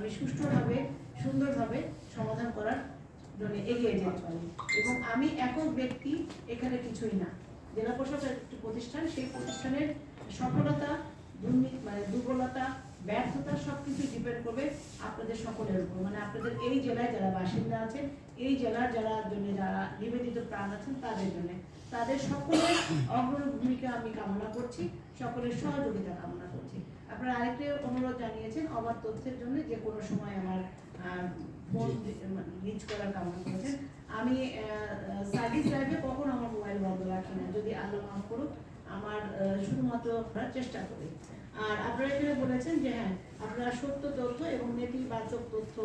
আমি সুষ্ঠুভাবে, সুন্দরভাবে সমাধান করার জন্য এগিয়ে যেতে পারি। এবং আমি একক ব্যক্তি, এখানে কিছুই না। জেলা প্রশাসন একটি প্রতিষ্ঠান, সেই প্রতিষ্ঠানের সফলতা দুর্নীতি মানে দুর্বলতা, ব্যর্থতা সব কিছু ডিপেন্ড করবে আপনাদের সকলের উপর। মানে আপনাদের এই জেলায় যারা বাসিন্দা আছেন, এই জেলার যারা জন্য যারা নিবেদিত প্রাণ আছেন, তাদের জন্য। তাদের সকলের অগ্রণী ভূমিকা আমি কামনা করছি। সকলের সহযোগিতা কামনা করছি। আপনারা আরেকটি অনুরোধ জানিয়েছেন অবাধ তথ্যের জন্য যে কোনো সময় আমার ফোন রিচ করার কামনা করেছেন। আমি সার্ভিস লাইফে কখনো আমার মোবাইল বন্ধ রাখি না। যদি আল্লাহ মাফ করুক আমার শুধুমাত্র চেষ্টা করি। আর আপনারা এখানে বলেছেন যে হ্যাঁ আপনারা সত্য তথ্য এবং নেতিবাচক তথ্য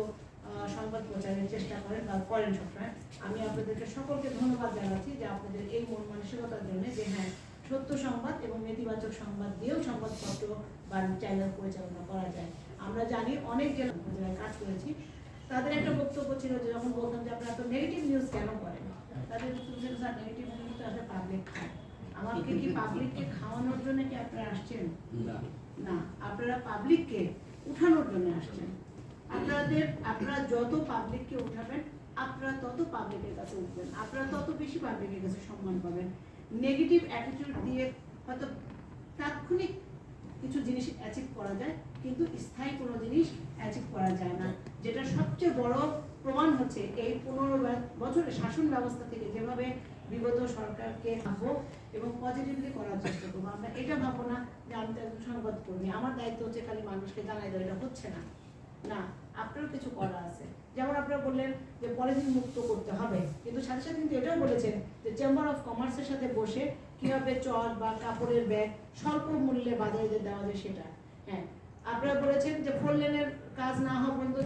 সংবাদ প্রচারের চেষ্টা করেন বা করেন সবসময়। আমি আপনাদেরকে সকলকে ধন্যবাদ জানাচ্ছি যে আপনাদের এই মন মানসিকতার জন্য যে হ্যাঁ সত্য সংবাদ এবং নেতিবাচক সংবাদ দিয়েও সংবাদপত্র বা চ্যানেল পরিচালনা করা যায়। আমরা জানি অনেক জেলা কাজ করেছি। তাদের একটা বক্তব্য ছিল যে যখন বলতাম যে আপনারা তো নেগেটিভ নিউজ কেন করেন? তাদের বক্তব্য স্যার নেগেটিভ নিউজ তো পাবলিক খায় আমাকে কি পাবলিককে খাওয়ানোর জন্য কি আপনারা আসছেন? না। আপনারা পাবলিককে উঠানোর জন্য আসছেন। আপনাদের আপনারা যত পাবলিককে উঠাবেন আপনারা তত পাবলিকের কাছে উঠবেন। আপনারা তত বেশি পাবলিকের কাছে সম্মান পাবেন। নেগেটিভ অ্যাটিটিউড দিয়ে হয়তো তাৎক্ষণিক কিছু জিনিস অ্যাচিভ করা যায়, কিন্তু স্থায়ী কোনো জিনিস অ্যাচিভ করা যায় না। যেটা সবচেয়ে বড় প্রমাণ হচ্ছে এই পনেরো বছরের শাসন ব্যবস্থা থেকে যেভাবে বিগত সরকারকে ভাববো এবং পজিটিভলি করার চেষ্টা করব। আমরা এটা ভাববো না যে আমি তো একজন সংবাদ কর্মী আমার দায়িত্ব হচ্ছে খালি মানুষকে জানাই দেওয়া, এটা হচ্ছে না। না, আপনারও কিছু করা আছে। যেমন আপনারা বললেন যে পলিথিন মুক্ত করতে হবে, কিন্তু সাথে সাথে কিন্তু এটাও বলেছেন যে চেম্বার অফ কমার্সের সাথে বসে কীভাবে চট বা কাপড়ের ব্যাগ স্বল্প মূল্যে বাজারে দেওয়া যায় সেটা। হ্যাঁ আপনারা বলেছেন যে ফোর কাজ না হওয়া পর্যন্ত